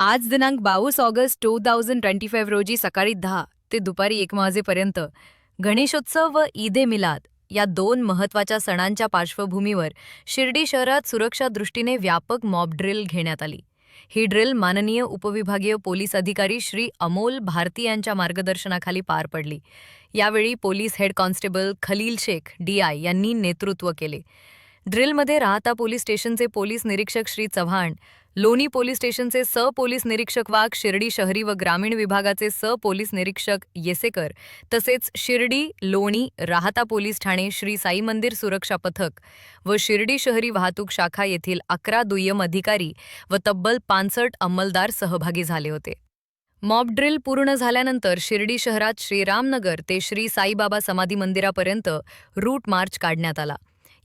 आज दिनांक बावीस August two thousand twenty five रोजी सकाळी दहा ते दुपारी एक वाजेपर्यंत गणेशोत्सव व ईद ए मिलाद या दोन महत्त्वाच्या सणांच्या पार्श्वभूमीवर शिर्डी शहरात सुरक्षा दृष्टीने व्यापक मॉब ड्रिल घेण्यात आली. ही ड्रिल माननीय उपविभागीय पोलीस अधिकारी श्री अमोल भारती यांच्या मार्गदर्शनाखाली पार पडली. यावेळी police head constable Khalil Shaikh D I यांनी नेतृत्व केले. ड्रिलमध्ये राहता पोलीस स्टेशनचे पोलीस निरीक्षक श्री चव्हाण लोणी पोलीस स्टेशनचे स पोलीस निरीक्षक वाघ शिर्डी शहरी व ग्रामीण विभागाचे स पोलीस निरीक्षक येसेकर तसेच शिर्डी लोणी राहता पोलीस ठाणे श्री साई मंदिर सुरक्षा पथक व शिर्डी शहरी वाहतूक शाखा येथील अकरा दुय्यम अधिकारी व तब्बल पानसठ अंमलदार सहभागी झाले होते. मॉब ड्रिल पूर्ण झाल्यानंतर शिर्डी शहरात श्रीरामनगर ते श्री साईबाबा समाधी मंदिरापर्यंत रूट मार्च काढण्यात आला.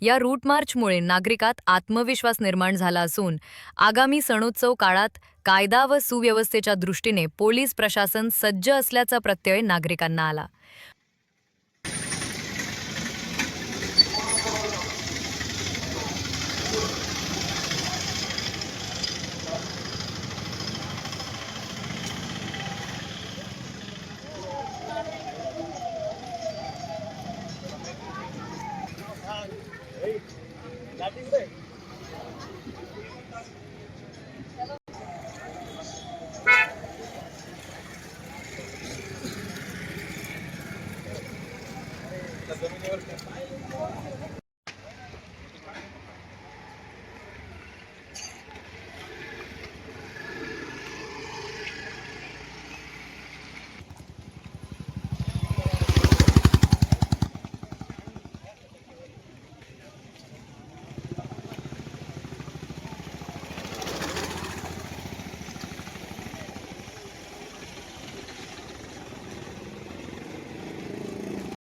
या रूट मार्चमुळे नागरिकात आत्मविश्वास निर्माण झाला असून आगामी सणोत्सव काळात कायदा व सुव्यवस्थेच्या दृष्टीने पोलीस प्रशासन सज्ज असल्याचा प्रत्यय नागरिकांना आला. Tá dando Gracias.